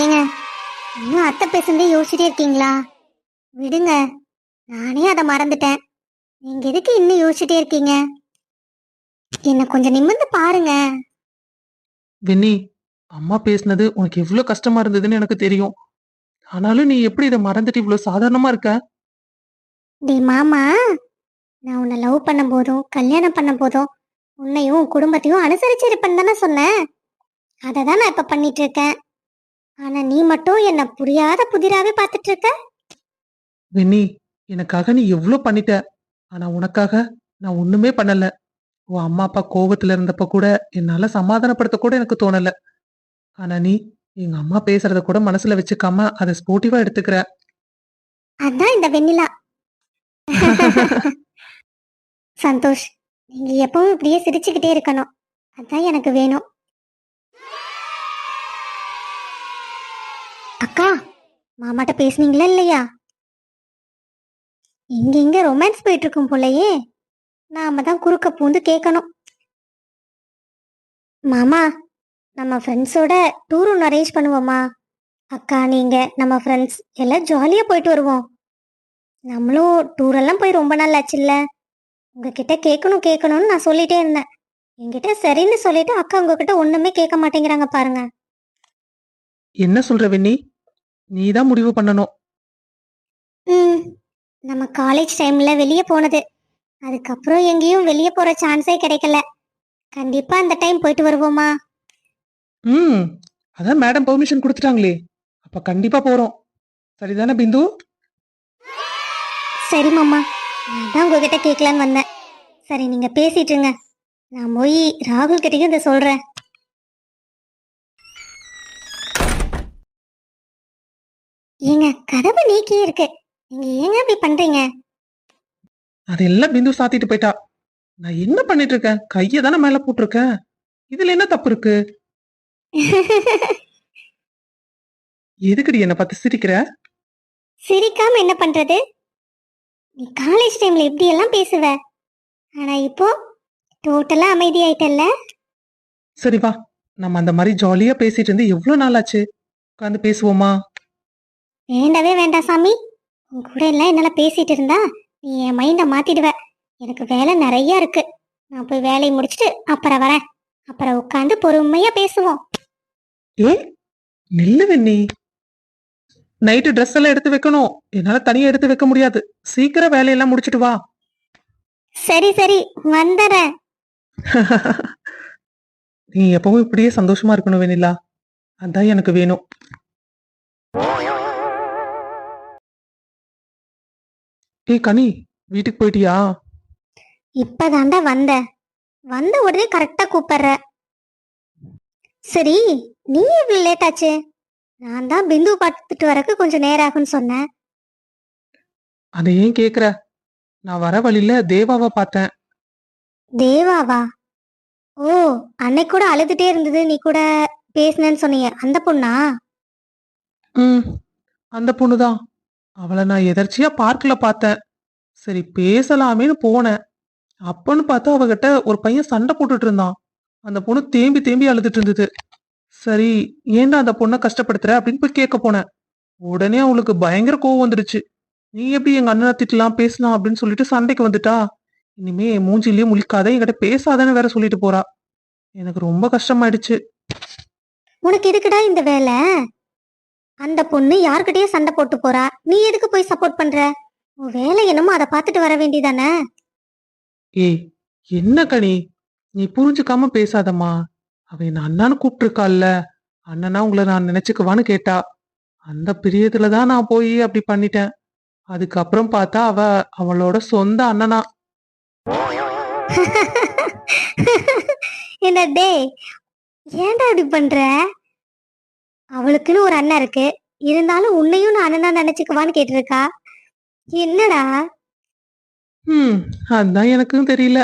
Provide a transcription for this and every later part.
ஏங்க இன்னும் அத்தை பேசுனதே யோசிச்சுட்டே இருக்கீங்களா? விடுங்க நானே அதை மறந்துட்டேன். நீங்க எதுக்கு இன்னும் யோசிச்சுட்டே இருக்கீங்க? என்ன கொஞ்சம் நிமிர்ந்து பாருங்க. வெண்ணி அம்மா பேசுனது உனக்கு எவ்வளவு கஷ்டமா இருந்ததுன்னு எனக்கு தெரியும். ஆனாலும் நீ எப்படி இதை மறந்துட்டு இவ்வளவு சாதாரணமா இருக்க? டேய் மாமா நான் உன்னை லவ் பண்ணும் போதும் கல்யாணம் பண்ண போதும் உன்னையும் உன் குடும்பத்தையும் அனுசரிச்சு இருப்பேன்னு தானே சொன்னேன். அதை தான் நான் இப்ப பண்ணிட்டு இருக்கேன். ஆனா நீ மட்டும் என்ன புரியாத புதிராவே பார்த்துட்டு இருக்க வெண்ணி எனக்காக நீ எவ்வளவு பண்ணிட்ட? ஆனா உனக்காக நான் ஒண்ணுமே பண்ணல. உன் அம்மா அப்பா கோவத்துல இருந்தப்ப கூட என்னால சமாதானப்படுத்த கூட எனக்கு தோணல. ஆனா நீ எங்க அம்மா பேசுறத கூட மனசுல வச்சுக்காம அதை ஸ்போர்ட்டிவா எடுத்துக்கிற. அதான் இந்த வெண்ணிலா. சந்தோஷ் நீங்க எப்பவும் இப்படியே சிரிச்சுக்கிட்டே இருக்கணும். அதான் எனக்கு வேணும். அக்கா மாமாட்ட பேசுனீங்களா இல்லையா? இங்க இங்க ரொமான்ஸ் போயிட்டு இருக்கும் போலயே. நாம தான் குறுக்க பூந்து கேட்கணும் மாமா நம்ம ஃப்ரெண்ட்ஸோட டூர் ஒன்று அரேஞ்ச் பண்ணுவோமா அக்கா நீங்க நம்ம ஃப்ரெண்ட்ஸ் எல்லாம் ஜாலியா போயிட்டு வருவோம். நம்மளும் டூர் எல்லாம் போய் ரொம்ப நாள் ஆச்சுல்ல. உங்ககிட்ட கேட்கணும் கேட்கணும்னு நான் சொல்லிட்டே இருந்தேன். என்கிட்ட சரின்னு சொல்லிட்டு அக்கா உங்ககிட்ட ஒண்ணுமே கேட்க மாட்டேங்கிறாங்க பாருங்க. என்ன சொல்ற வெண்ணி? நீ தான் முடிவு பண்ணணும். ம். நம்ம காலேஜ் டைம்ல வெளியே போனது. அதுக்கப்புறம் எங்கேயும் வெளியே போற சான்ஸே கிடைக்கல. கண்டிப்பா அந்த டைம் போயிட்டு வருவோமா? ம். அதான் மேடம் பெர்மிஷன் கொடுத்துட்டாங்களே. அப்ப கண்டிப்பா போறோம். சரிதானே பிந்து? சரி மாமா. நான் தான் உங்ககிட்ட கேட்கலான்னு வந்தேன். சரி நீங்க பேசிட்டு இருங்க. நான் போய் ராகுல் கிட்டயும் இதை சொல்றேன். ஏங்க கதவு நீக்கி இருக்கு நீங்க ஏங்க இப்படி பண்றீங்க? அதெல்லாம் பிந்து சாத்திட்டு போயிட்டா. நான் என்ன பண்ணிட்டு இருக்கேன் கையை தானே மேல போட்டிருக்கேன். இதுல என்ன தப்பு இருக்கு எதுக்குடி என்ன பார்த்து சிரிக்கிற? சிரிக்காம என்ன பண்றது? நீ காலேஜ் டைம்ல இப்படி எல்லாம் பேசுவ. ஆனா இப்போ டோட்டலா அமைதியாயிட்டல்ல. சரி வா. நம்ம அந்த மாதிரி ஜாலியா பேசிட்டு இருந்து எவ்வளவு நாள் ஆச்சு உட்காந்து பேசுவோமா? வேண்டவே வேண்டாம் சாமி. உன் கூட எல்லாம் என்னால பேசிட்டு இருந்தா நீ என் மைண்ட மாத்திடுவ. எனக்கு வேலை நிறைய இருக்கு. நான் போய் வேலையை முடிச்சிட்டு அப்புறம் வரேன். அப்புறம் உட்காந்து பொறுமையா பேசுவோம். ஏ? நில்லு வெண்ணி. நைட்டு ட்ரெஸ் எல்லாம் எடுத்து வைக்கணும். என்னால தனியா எடுத்து வைக்க முடியாது. சீக்கிரம் வேலையெல்லாம் முடிச்சிட்டு வா. சரி சரி. வந்துடுறேன். நீ எப்பவும் இப்படியே சந்தோஷமா இருக்கணும் வெண்ணிலா. அதான் எனக்கு வேணும். ஏய் கனி வீட்டுக்கு போயிட்டியா? இப்பதாண்டா வந்த. வந்த உடனே கரெக்டா கூப்பிடுற. சரி நீ இவ்வளவு லேட் ஆச்சு? நான் தான் பிந்து பார்த்துட்டு வரக்கு கொஞ்சம் நேரம் ஆகும்னு சொன்னேன். அதை ஏன் கேக்குற? நான் வர வழியில தேவாவை பார்த்தேன். தேவாவா? ஓ அன்னைக்கு கூட அழுதுட்டே இருந்தது நீ கூட பேசுனேன்னு சொன்னீங்க. அந்த பொண்ணா? ம் அந்த பொண்ணுதான். அவளை நான் எதர்ச்சியா பார்க்கல பார்த்தேன். சரி பேசலாமேன்னு போனேன். அப்பன்னு பார்த்தா அவகிட்ட ஒரு பையன் சண்டை போட்டுட்டு இருந்தான். அந்த பொண்ணு தேம்பி தேம்பி அழுதுட்டு இருந்தது. சரி ஏன்டா அந்த பொண்ணை கஷ்டப்படுத்துற அப்படின்னு போய் கேட்க போனேன். உடனே அவளுக்கு பயங்கர கோவம் வந்துடுச்சு நீ எப்படி எங்க அண்ணனை திட்டலாம் பேசலாம் அப்படின்னு சொல்லிட்டு சண்டைக்கு வந்துட்டா. இனிமே என் மூஞ்சிலயே முழிக்காத என்கிட்ட பேசாதன்னு வேற சொல்லிட்டு போறா. எனக்கு ரொம்ப கஷ்டமாயிடுச்சு. உனக்கு எதுக்குடா இந்த வேலை? அந்த பொண்ணு யார்கிட்டயே சண்டை போட்டு போறா. நீ எதுக்கு போய் சப்போர்ட் பண்ற? உன் வேலை என்னமோ அதை பார்த்துட்டு வர வேண்டியதானே? ஏய் என்ன கனி? நீ புரிஞ்சுக்காம பேசாதம்மா. அவ என்ன அண்ணான்னு கூப்பிட்டுருக்காள்ல. அண்ணனா உங்களை நான் நினைச்சுக்குவான்னு கேட்டா. அந்த பிரியத்துல தான் நான் போய் அப்படி பண்ணிட்டேன். அதுக்கப்புறம் பார்த்தா அவ அவளோட சொந்த அண்ணனா. என்ன டேய் ஏன்டா இப்படி பண்ற? அவளுக்குன்னு ஒரு அண்ணன் இருக்கு. இருந்தாலும் உன்னையும் நான் அண்ணனா நினைச்சுக்குவான்னு கேட்டிருக்கா? என்னடா? ம் அதான் எனக்கும் தெரியல.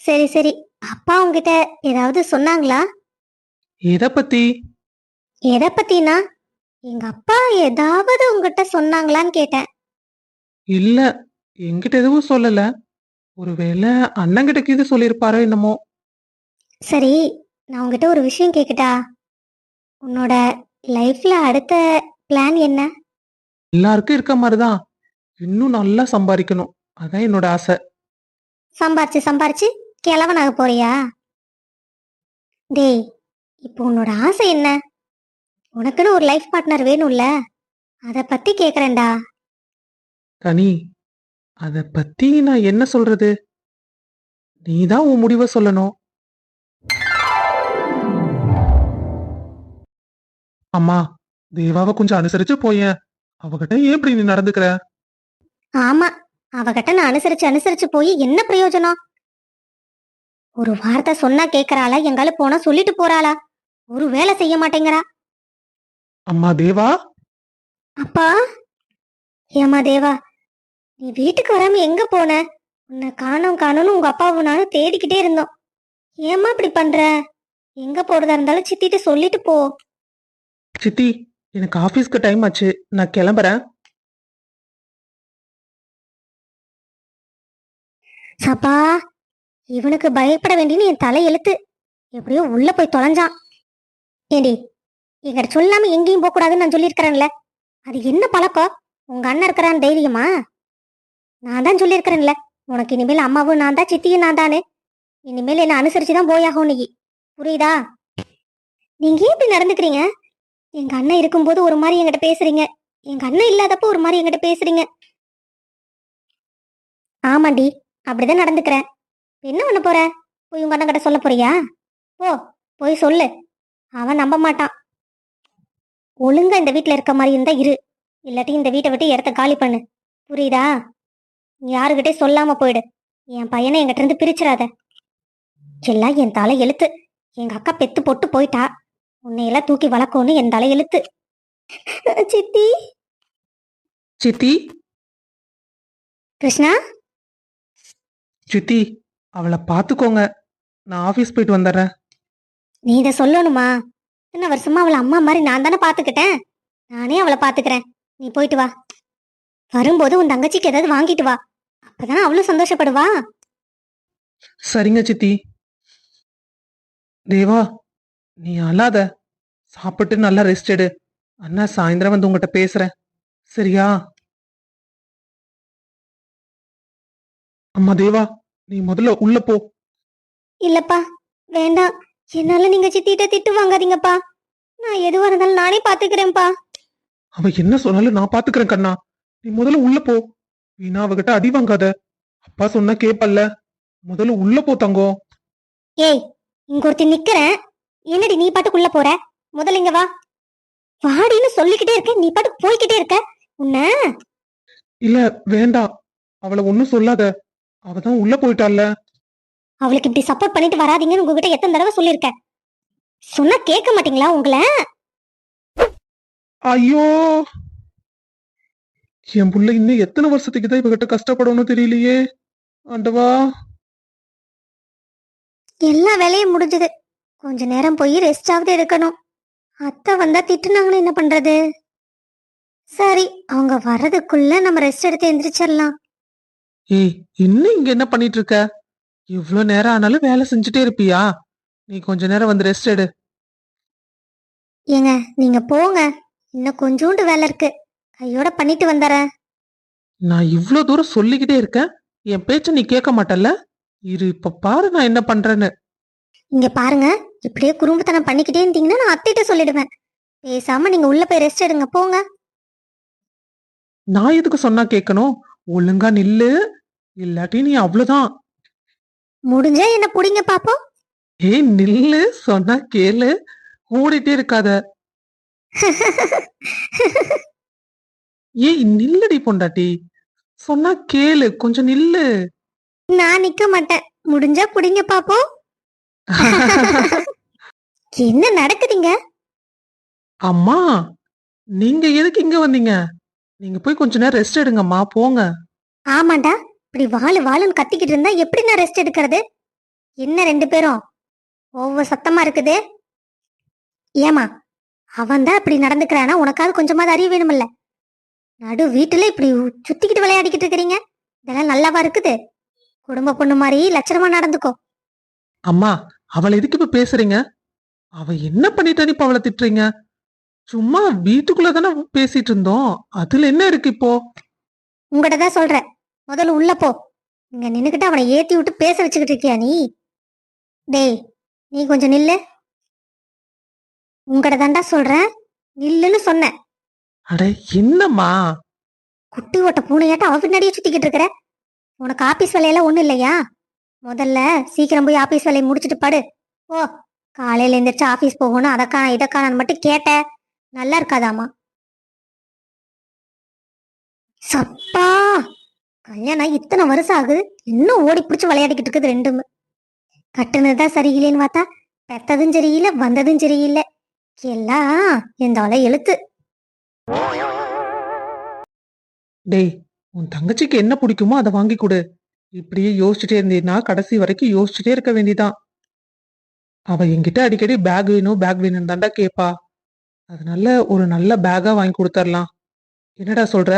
சரி சரி. அப்பா உங்ககிட்ட ஏதாவது சொன்னாங்களா? எதை பத்தி? எதை பத்தினா? எங்க அப்பா ஏதாவது உங்ககிட்ட சொன்னாங்களான்னு கேட்டேன். இல்ல என்கிட்ட எதுவும் சொல்லல. ஒருவேளை அண்ணங்கிட்ட கீது சொல்லியிருப்பாரோ என்னமோ. சரி நான் உங்ககிட்ட ஒரு விஷயம் கேட்கட்டா உன்னோட லைஃப்ல அடுத்த பிளான் என்ன? எல்லாருக்கும் இருக்க மாதிரிதான். இன்னும் நல்லா சம்பாதிக்கணும். அதான் என்னோட ஆசை. சம்பாரிச்சு சம்பாரிச்சு கிழவனாக போறியா? டேய் இப்போ உன்னோட ஆசை என்ன? உனக்குன்னு ஒரு லைஃப் பார்ட்னர் வேணும்ல. அத பத்தி கேக்குறேன்டா. கனி அத பத்தி நான் என்ன சொல்றது? நீதான் உன் முடிவை சொல்லணும். அம்மா தேவாவை கொஞ்சம் அனுசரிச்சு போயேன். அவகிட்ட ஏன் இப்படி நீ நடந்துக்கிற? ஆமா அவகிட்ட நான் அனுசரிச்சு அனுசரிச்சு போய் என்ன பிரயோஜனம்? ஒரு வார்த்தை சொன்னா கேக்குறாளா? எங்கால போனா சொல்லிட்டு போறாளா? ஒரு வேலை செய்ய மாட்டேங்கிறா? அம்மா தேவா? அப்பா? ஏமா தேவா நீ வீட்டுக்கு வராம எங்க போன? உன்னை காணோம் காணோம்னு உங்க அப்பாவும் நானும் தேடிக்கிட்டே இருந்தோம். ஏமா இப்படி பண்ற? எங்க போறதா இருந்தாலும் சித்திட்டு சொல்லிட்டு போ. சித்தி எனக்கு ஆபீஸ்க்கு டைம் ஆச்சு. நான் கிளம்புறேன். சப்பா இவனுக்கு பயப்பட வேண்டியன்னு என் தலை எழுத்து. எப்படியோ உள்ள போய் தொலைஞ்சான். ஏண்டி எங்கிட்ட சொல்லாம எங்கேயும் போக கூடாதுன்னு நான் சொல்லியிருக்கிறேன்ல. அது என்ன பழக்கம்? உங்க அண்ணன் இருக்கிறான் தைரியமா? நான் தான் சொல்லியிருக்கிறேன்ல. உனக்கு இனிமேல் அம்மாவும் நான் தான் சித்தியும் நான் தானே. இனிமேல் என்ன அனுசரிச்சு தான் போயாகும் நீ. புரியுதா? நீங்க ஏன் நடந்துக்கிறீங்க? எங்க அண்ணன் இருக்கும்போது ஒரு மாதிரி என்கிட்ட பேசுறீங்க. எங்க அண்ணன் இல்லாதப்போ ஒரு மாதிரி என்கிட்ட பேசுறீங்க. ஆமாண்டி அப்படிதான் நடந்துக்கிறேன் என்ன பண்ண போற? போய் உங்க அண்ணன் கிட்ட சொல்ல போறியா? போ போய் சொல்லு. அவன் நம்ப மாட்டான். ஒழுங்கா இந்த வீட்டுல இருக்க மாதிரி இருந்தா இரு. இல்லாட்டி இந்த வீட்டை விட்டு இடத்த காலி பண்ணு. புரியுதா? நீ யாருகிட்டே சொல்லாம போயிடு. என் பையனை என்கிட்ட இருந்து பிரிச்சிடாத. எல்லாம் என் தலை எழுத்து. எங்க அக்கா பெத்து போட்டு போயிட்டா. உன்னையெல்லாம் தூக்கி வளர்க்கணும்னு என் தலை எழுத்து சித்தி? சித்தி? கிருஷ்ணா? சித்தி அவளை பாத்துக்கோங்க நான் ஆபீஸ் போயிட்டு வந்துடுறேன். நீ இதை சொல்லணுமா? இத்தனை வருஷமா அவளை அம்மா மாதிரி நான் தானே பாத்துக்கிட்டேன் நானே அவளை பாத்துக்கிறேன் நீ போயிட்டு வா. வரும்போது உன் தங்கச்சிக்கு ஏதாவது வாங்கிட்டு வா. அப்பதான் அவளும் சந்தோஷப்படுவா. சரிங்க சித்தி. தேவா நீ அழாத. சாப்பிட்டு நல்லா ரெஸ்ட் எடு. அண்ணா சாயந்தரம் வந்து உங்ககிட்ட பேசுறேன். சரியா? அம்மா தேவா நீ முதல்ல உள்ள போ. இல்லப்பா வேண்டாம். என்னால நீங்க சித்திட்ட திட்டு வாங்காதீங்கப்பா. நான் எதுவா இருந்தாலும் நானே பாத்துக்கிறேன்ப்பா. அவ என்ன சொன்னாலும் நான் பாத்துக்கிறேன் கண்ணா. நீ முதல்ல உள்ள போ. வீணா அவகிட்ட அடி வாங்காத. அப்பா சொன்னா கேப்பல்ல. முதல்ல உள்ள போ தங்கம். ஏய் இங்க ஒருத்தி நிக்கிறேன். என்னடி நீ பாட்டுக்குள்ள போற? முதல்ல இங்க வா. வாடின்னு சொல்லிக்கிட்டே இருக்க. நீ பாட்டுக்கு போய்கிட்டே இருக்க. உன்ன? இல்ல வேண்டாம். அவளை ஒண்ணும் சொல்லாத. அவதான் உள்ள போயிட்டால அவளுக்கு இப்படி சப்போர்ட் பண்ணிட்டு வராதீங்கன்னு உங்ககிட்ட எத்தனை தடவை சொல்லியிருக்கேன் சொன்னா கேட்க மாட்டீங்களா உங்களை? ஐயோ! என் புள்ள இன்னும் எத்தனை வருஷத்துக்கு தான் இவகிட்ட கஷ்டப்படணும் தெரியலையே. ஆண்டவா! எல்லா வேலையும் முடிஞ்சது. கொஞ்ச நேரம் போய் ரெஸ்டாவது எடுக்கணும். அத்தை வந்தா திட்டுனாங்கன்னு என்ன பண்றது? சரி அவங்க வர்றதுக்குள்ள நம்ம ரெஸ்ட் எடுத்து எந்திரிச்சிடலாம் ஏய் இன்னும் இங்க என்ன பண்ணிட்டு இருக்க இவ்ளோ நேரம் ஆனாலும் வேலை செஞ்சுட்டே இருப்பியா? நீ கொஞ்ச நேரம் வந்து ரெஸ்ட் எடு. ஏங்க நீங்க போங்க. இன்னும் கொஞ்சோண்டு வேலை இருக்கு. கையோட பண்ணிட்டு வந்துடுறேன். நான் இவ்ளோ தூரம் சொல்லிக்கிட்டே இருக்கேன். என் பேச்ச நீ கேட்க மாட்டல்ல? இரு இப்ப பாரு நான் என்ன பண்றேன்னு. இங்க பாருங்க. இப்படியே குறும்புத்தனம் பண்ணிக்கிட்டே இருந்தீங்கன்னா நான் அத்தைகிட்ட சொல்லிடுவேன். பேசாம நீங்க உள்ள போய் ரெஸ்ட் எடுங்க போங்க. நான் எதுக்கு சொன்னா கேட்கணும் ஒழுங்கா நில்லு. இல்லாட்டி நீ அவ்வளவுதான். முடிஞ்சா என்ன புடிங்க பாப்போம். ஏய் நில்லு. சொன்னா கேளு. ஓடிட்டே இருக்காத. ஏய் நில்லுடி பொண்டாட்டி. சொன்னா கேளு. கொஞ்சம் நில்லு. நான் நிக்க மாட்டேன். முடிஞ்சா புடிங்க பாப்போம். என்ன நடக்குதுங்க? அம்மா நீங்க எதுக்கு இங்க வந்தீங்க? நீங்க போய் கொஞ்ச நேரம் ரெஸ்ட் எடுங்கம்மா போங்க. ஆமாண்டா இப்படி வாழு வாழுன்னு கத்திக்கிட்டு இருந்தா எப்படி நான் ரெஸ்ட் எடுக்கிறது? என்ன ரெண்டு பேரும்? ஒவ்வொரு சத்தமா இருக்குது. ஏமா அவன் தான் இப்படி நடந்துக்கிறானா? உனக்காவது கொஞ்சமாவது அறிவு வேணுமில்ல. நடு வீட்டுல இப்படி சுத்திக்கிட்டு விளையாடிக்கிட்டு இருக்கிறீங்க. இதெல்லாம் நல்லாவா இருக்குது? குடும்ப பொண்ணு மாதிரி லட்சணமா நடந்துக்கோ. அம்மா அவளை எதுக்கு இப்ப பேசுறீங்க? அவ என்ன பண்ணிட்டா இப்ப அவளை திட்டுறீங்க? சும்மா வீட்டுக்குள்ள தானே பேசிட்டு இருந்தோம் அதுல என்ன இருக்கு இப்போ? உங்ககிட்ட தான் சொல்றேன். முதல்ல உள்ள போ. இங்க நின்னுக்கிட்டு அவனை ஏத்தி விட்டு பேச வச்சுக்கிட்டு இருக்கியா நீ? டேய் நீ கொஞ்சம் நில்லு. உங்ககிட்ட தான்டா சொல்றேன். நில்லுன்னு சொன்னேன். அட என்னம்மா? குட்டி ஓட்ட பூனையாட்ட அவ பின்னாடியே சுத்திக்கிட்டு இருக்கிற. உனக்கு ஆபீஸ் வேலையெல்லாம் ஒண்ணும் இல்லையா? முதல்ல சீக்கிரம் போய் ஆபீஸ் வேலையை முடிச்சிட்டு படு. ஓ காலையில எந்திரிச்சு ஆபீஸ் போகணும். அதக்கான இதக்கான மட்டும் கேட்ட நல்லா இருக்காதாமா சப்பா! கல்யாணம் இத்தனை வருஷம் ஆகுது. இன்னும் ஓடி பிடிச்சி விளையாடிக்கிட்டு இருக்குது ரெண்டுமே. கட்டுனதுதான் சரியில்லைன்னு பார்த்தா பெத்ததும் சரியில்லை வந்ததும் சரியில்லை. எல்லாம் எந்த எழுத்து. டேய் உன் தங்கச்சிக்கு என்ன பிடிக்குமோ அதை வாங்கி கொடு. இப்படியே யோசிச்சுட்டே இருந்தீன்னா கடைசி வரைக்கும் யோசிச்சுட்டே இருக்க வேண்டிதான் அவ என்கிட்ட அடிக்கடி பேக் வேணும் பேக் வேணும் தாண்டா கேப்பா. அதனால ஒரு நல்ல பேக்கா வாங்கி கொடுத்துடலாம் என்னடா சொல்ற?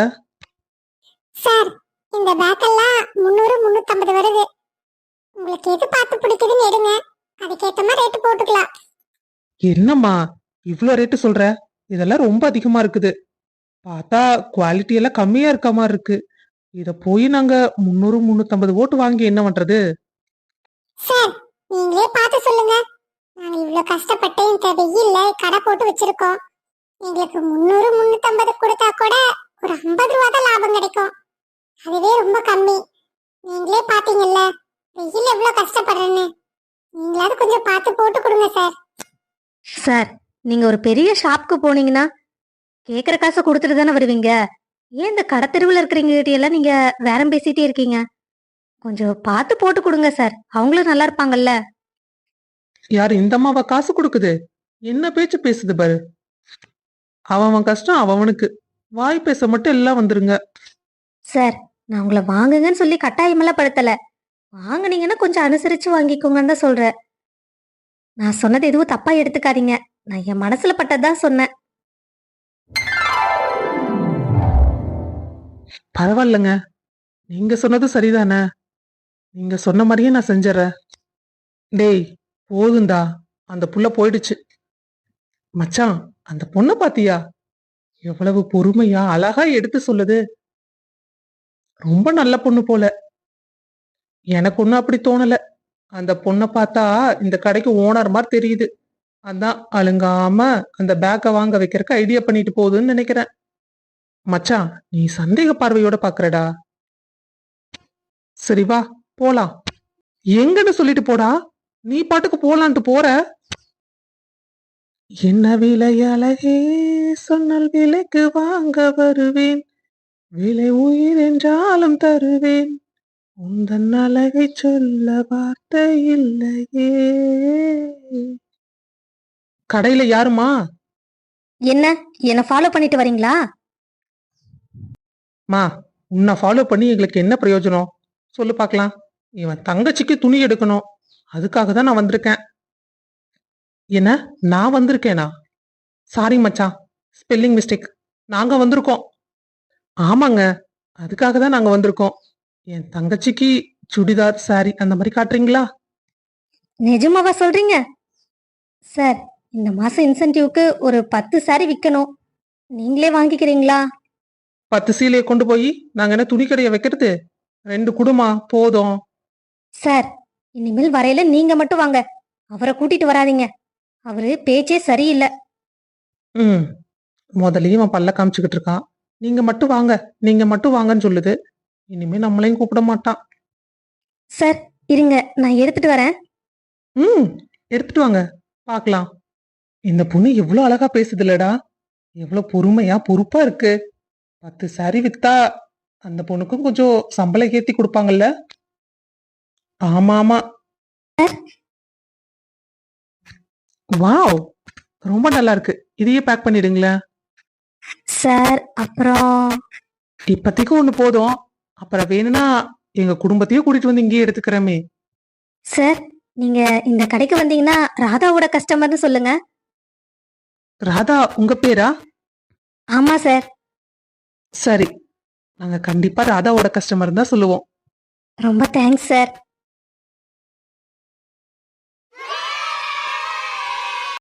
சார் இந்த பேக்கெல்லாம் முந்நூறு முந்நூற்றம்பது வருது. உங்களுக்கு எது பார்த்து பிடிக்குதுன்னு எடுங்க. அதுக்கேற்ற மாதிரி ரேட்டு போட்டுக்கலாம். என்னம்மா இவ்ளோ ரேட்டு சொல்ற? இதெல்லாம் ரொம்ப அதிகமா இருக்குது. பார்த்தா குவாலிட்டி எல்லாம் கம்மியா இருக்க மாதிரி இருக்கு. இத போய் நாங்க முந்நூறு முந்நூத்தம்பது ஓட்டு வாங்கி என்ன பண்றது? சார் நீங்களே பார்த்து சொல்லுங்க. நாங்க இவ்வளவு கஷ்டப்பட்டு இந்த வெயில்ல கடை போட்டு வச்சிருக்கோம். எங்களுக்கு முந்நூறு முந்நூற்றம்பது கொடுத்தா கூட ஒரு ஐம்பது ரூபா தான் லாபம் கிடைக்கும். அதுவே ரொம்ப கம்மி. நீங்களே பாத்தீங்கல்ல வெயில் எவ்வளவு கஷ்டப்படுறேன்னு. நீங்களாவது கொஞ்சம் பார்த்து போட்டு கொடுங்க சார் சார் நீங்க ஒரு பெரிய ஷாப்க்கு போனீங்கன்னா கேக்குற காசை கொடுத்துட்டு தானே வருவீங்க? ஏன் இந்த கடத்தெருவில் இருக்கிறவங்க கிட்ட எல்லாம் நீங்க வேறம் பேசிட்டே இருக்கீங்க? கொஞ்சம் பார்த்து போட்டு கொடுங்க சார் அவங்களும் நல்லா இருப்பாங்கல்ல. யாரு இந்த அம்மாவா காசு கொடுக்குது? என்ன பேச்சு பேசுது பாரு. அவன் கஷ்டம் அவன் அவனுக்கு. வாய் பேச மட்டும் எல்லாம் வந்துருங்க. சார் நான் உங்களை வாங்குங்கன்னு சொல்லி கட்டாயமெல்லாம் படுத்தல. வாங்குனீங்கன்னா கொஞ்சம் அனுசரிச்சு வாங்கிக்கோங்கன்னு தான் சொல்றேன். நான் சொன்னது எதுவும் தப்பா எடுத்துக்காதீங்க. நான் என் மனசுல பட்டதுதான் சொன்னேன். பரவாயில்லைங்க. நீங்க சொன்னது சரிதானே. நீங்க சொன்ன மாதிரியே நான் செஞ்சிடறேன். டேய் போதுந்தா அந்த புள்ள போயிடுச்சு. மச்சான் அந்த பொண்ணை பாத்தியா? எவ்வளவு பொறுமையா அழகா எடுத்து சொல்லுது. ரொம்ப நல்ல பொண்ணு போல. எனக்கு ஒன்றும் அப்படி தோணல. அந்த பொண்ணை பார்த்தா இந்த கடைக்கு ஓனர் மாதிரி தெரியுது. அதான் அழுங்காம அந்த பேக்கை வாங்க வைக்கிறதுக்கு ஐடியா பண்ணிட்டு போகுதுன்னு நினைக்கிறேன். மச்சான் நீ சந்தேக பார்வையோட பாக்குறடா. சரி வா போலாம். எங்கன்னு சொல்லிட்டு போடா. நீ பாட்டுக்கு போலான்ட்டு போற? என்ன விலை அழகே சொன்னால் விலைக்கு வாங்க வருவேன். விலை உயிர் என்றாலும் தருவேன். உந்தன் அழகை சொல்ல வார்த்தை இல்லையே. கடையில யாருமா? என்ன என்ன ஃபாலோ பண்ணிட்டு வரீங்களா? மா உன்னை ஃபாலோ பண்ணி எங்களுக்கு என்ன பிரயோஜனம்? சொல்லு பார்க்கலாம் இவன் தங்கச்சிக்கு துணி எடுக்கணும். அதுக்காக தான் நான் வந்திருக்கேன். என்ன? நான் வந்திருக்கேனா? சாரி மச்சான். ஸ்பெல்லிங் மிஸ்டேக் நாங்க வந்திருக்கோம். ஆமாங்க. அதுக்காக தான் நாங்க வந்திருக்கோம். என் தங்கச்சிக்கு சுடிதார் சாரி அந்த மாதிரி காட்டுறீங்களா? நிஜமாவா சொல்றீங்க? சார் இந்த மாசம் இன்சென்டிவ்க்கு ஒரு பத்து சாரி விற்கணும் நீங்களே வாங்கிக்கிறீங்களா? பத்து சீலையை கொண்டு போய் நாங்க என்ன துணி கடையை வைக்கிறது? ரெண்டு குடுமா? போதும். சார் இனிமேல் வரையில நீங்க மட்டும் வாங்க. அவரை கூட்டிட்டு வராதீங்க. அவரு பேச்சே சரியில்லை. ம். முதல்லயே அவன் பல்ல காமிச்சுக்கிட்டு இருக்கான். நீங்க மட்டும் வாங்க. நீங்க மட்டும் வாங்கன்னு சொல்லுது. இனிமே நம்மளையும் கூப்பிட மாட்டான். சார் இருங்க. நான் எடுத்துட்டு வரேன். ம். எடுத்துட்டு வாங்க. பார்க்கலாம். இந்த பொண்ணு எவ்வளவு அழகா பேசுதுலடா எவ்வளவு பொறுமையா பொறுப்பா இருக்கு. பத்து சாரி வித்தா அந்த பொண்ணுக்கும் கொஞ்சம் சம்பளம் ஏத்தி கொடுப்பாங்கல்ல? ஆமா ஆமா வாவ்! ரொம்ப நல்லா இருக்கு இதையே பேக் பண்ணிடுங்களேன் சார் அப்புறம்? இப்போதைக்கு ஒண்ணு போதும். அப்புறம் வேணும்னா எங்க குடும்பத்தையே கூட்டிட்டு வந்து இங்கேயே எடுத்துக்கிறேமே. சார் நீங்க இந்த கடைக்கு வந்தீங்கன்னா ராதாவோட கஸ்டமர்னு சொல்லுங்க. ராதா உங்க பேரா? ஆமா சார். சரி. நாங்க கண்டிப்பா ராதாவோட கஸ்டமர் தான் சொல்லுவோம். ரொம்ப தேங்க்ஸ் சார்.